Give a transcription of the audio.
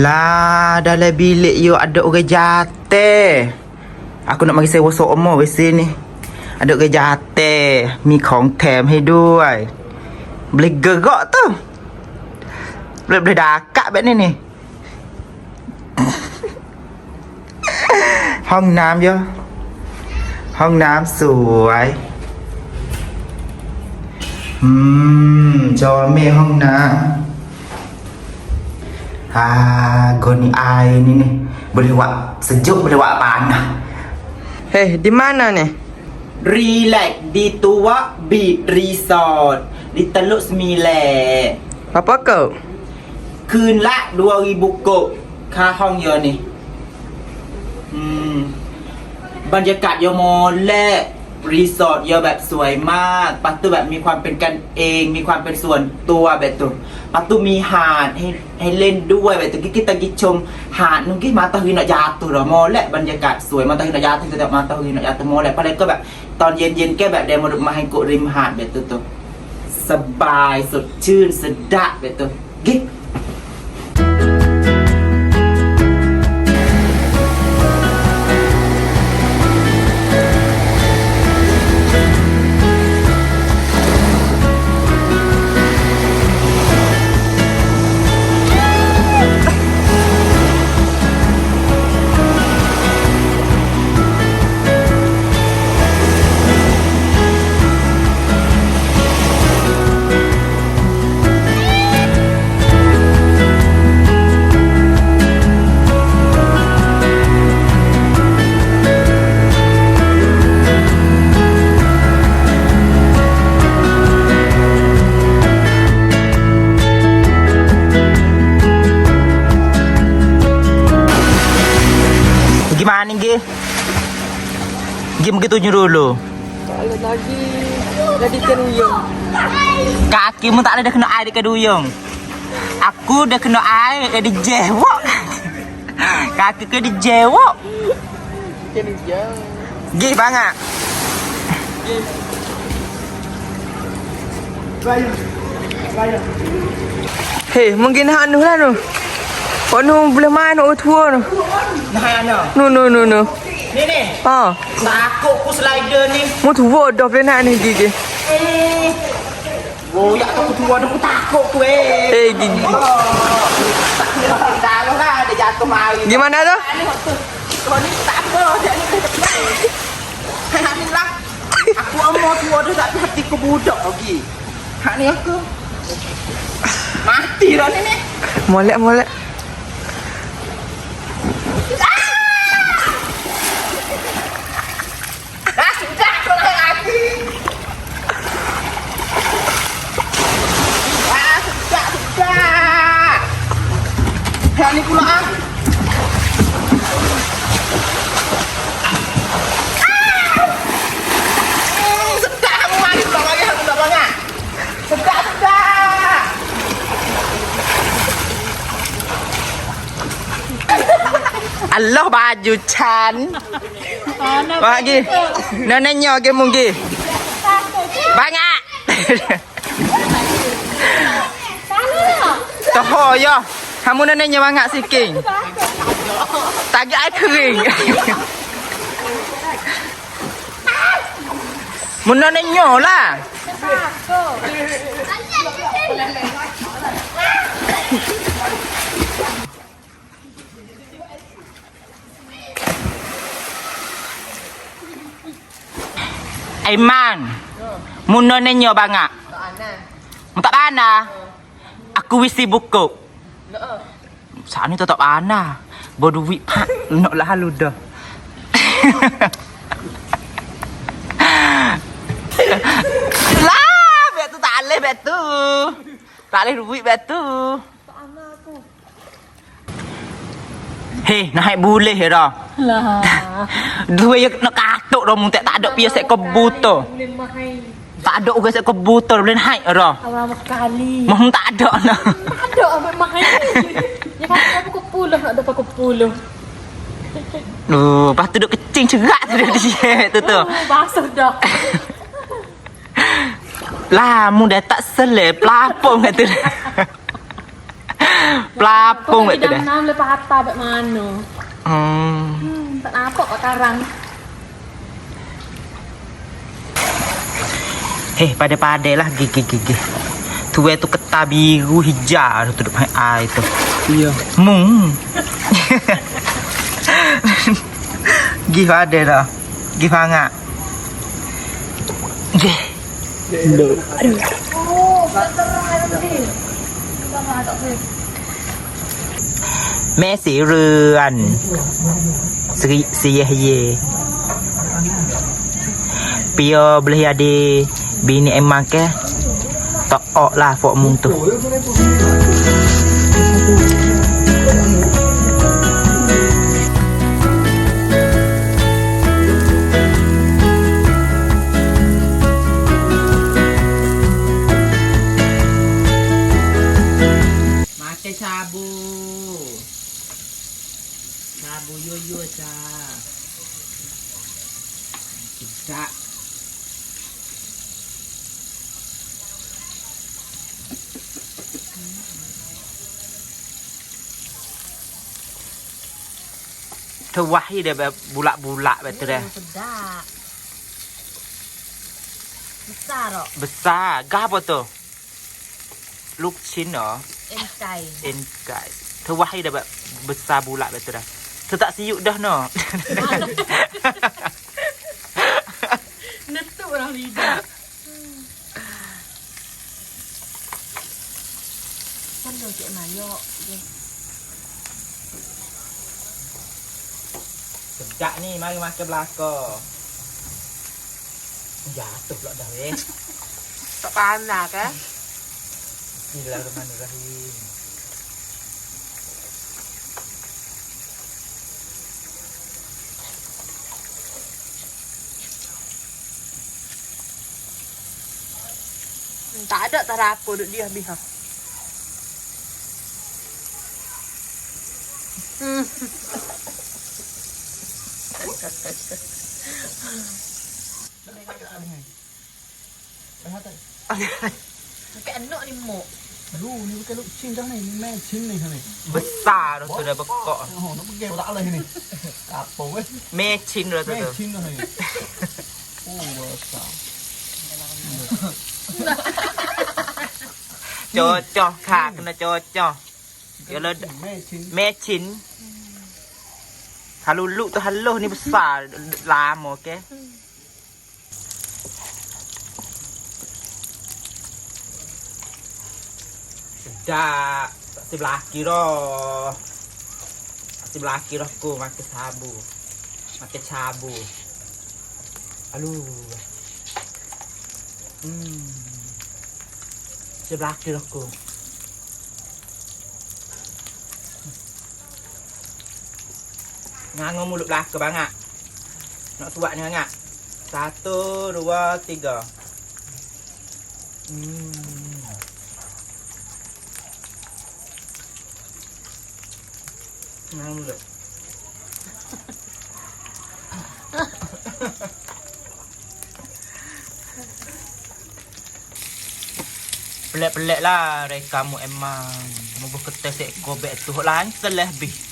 Lah, dalam bilik you ada orang jatuh. Aku nak mari sewa seorang di sini. Ada orang jatuh. Mi ของแถมให้ด้วย Boleh gerak tu. Boleh boleh dakak แบบนี้นี่ห้องน้ำเยอะ ห้องน้ำสวย อืม จอเม่ห้องน้ำ Ah, goni air ni ni. Boleh buat sejuk, boleh buat panas. Hei, di mana ni? Relax di Tua Beach Resort di Teluk Sembilan. Apa kau? คืนละ2000กบค่าห้องเยอะนี่ อืม บรรยากาศเยอะโมและ รีสอร์ทเยอะแบบสวยมากปัตตุแบบมีความเป็นกันเอง มีความเป็นส่วนตัวแบบตุปัตตุมีหาดให้ให้เล่นด้วยแบบตุกิกิตะกิชม หาดนุกิมาตะฮินยาตุระโมและบรรยากาศสวยมาตะฮินยาตุแต่มาตะฮินยาตุโมและพอแล้วก็แบบตอนเย็นเย็นแกแบบเดมรุมาให้กะริมหาดแบบตุตุสบายสดชื่นสดะแบบตุกิ๊ Begitu dulu. Tak ada lagi. Jadi keruyung. Kakimu tak ada dah kena air dekat duyung. Aku dah kena air dah dijewok. Kaki ke dijewok. Keruyung. Gi banyak. Hei, mungkin hak nu lah nu. Oh nu boleh main oh tua nu. Nah, ano? Nu nu nu nu. Ni ni. Ha. Takut ku slider ni. Mu tua dah boleh nak ni gigi. Eh. Goyak tu tua aku takut tu eh. Eh gigi. Tak kena dah lah dia jatuh mari. Gimana tu? Kau ni tak apa dia ni cepat. Hak ni lah. Aku amor tua tu tapi hatiku budak lagi. Hak ni aku. Mati dah ni ni. Molek molek. Allah baju chan. Bagi. Nenek nyo ke mungkin. Banyak. Toh yo. Kamu nenek nyo banyak sikit. Tak ai kering. Mun nenek nyo lah. Aiman. Mun neneknya banyak. Mun tak pana. Aku wisi buku. Saat ni tetap ana. Berduit pak. Nak lalu dah. lah, bet tu tak boleh bet tu. Tak boleh duit bet tu. Hei, naik boleh dah. Lah. Dua yang nak katuk dah mun tak tak ada pia kebuto. Boleh main. Tak ada orang set kebuto boleh naik dah. Awal kali. Mohon tak ada lah. Ada ambil main. Ya kan aku puluh nak dapat pukul puluh. Uh, lepas tu duk kecing cerak tu dia tu tu. Oh, basuh dah. Lah, mu dah tak selip lapung kata dia. Pelapung Kau kat tu tak dah. dam lepas harta bak mana? Hmm. Hmm, tak nampak kat karang. Heh, pada-pada lah gigi gigi. Tu tu ketar biru hijau tu duduk pakai air tu. Iya. Mung. Gih ada dah. Gih hangat. Gih. Mẹ sĩ rươn Sĩ sĩ ye Pio boleh ada Bini emang ke. Tak ok lah Fok mung tu เธอวะที่เดี๋ยวแบบบุระบุระแบบเธอเลย besar oh. Besar. Gah apa tu? Luk Chin oh. Enkai. Enkai. Tu wahai dah besar bulat betul dah. Tu tak siuk dah no. Netuk orang lidah. Kan dah cik mayok. Sedap ni, mari makan belakang. Jatuh pula dah eh. Tak panas kan? Bismillahirrahmanirrahim. Tak ada tak apa duduk dia habis ha. Anak ni mok. Lu ni bukan lu cin dah ni, main cin ni ni. Besar dah tu dah bekok. Oh, nak pergi tak lah ni. Apa weh? Mecin dah tu. Mecin dah ni. Oh, besar. Cocok khak kena cocok. Ya lo mecin. Mecin. Kalau tu halus ni besar lama ke. Sedap. Tak sebelah kira. Tak sebelah kira aku makan sabu. Makan cabu. Aduh. Hmm. Sebelah kira aku. Ngango mulut belaka banget. Nak suat ni banget. Satu, dua, tiga. Hmm. Ngango mulut. Pelik-pelik lah rekamu emang. Moga kita seekor beg tu lancar lebih.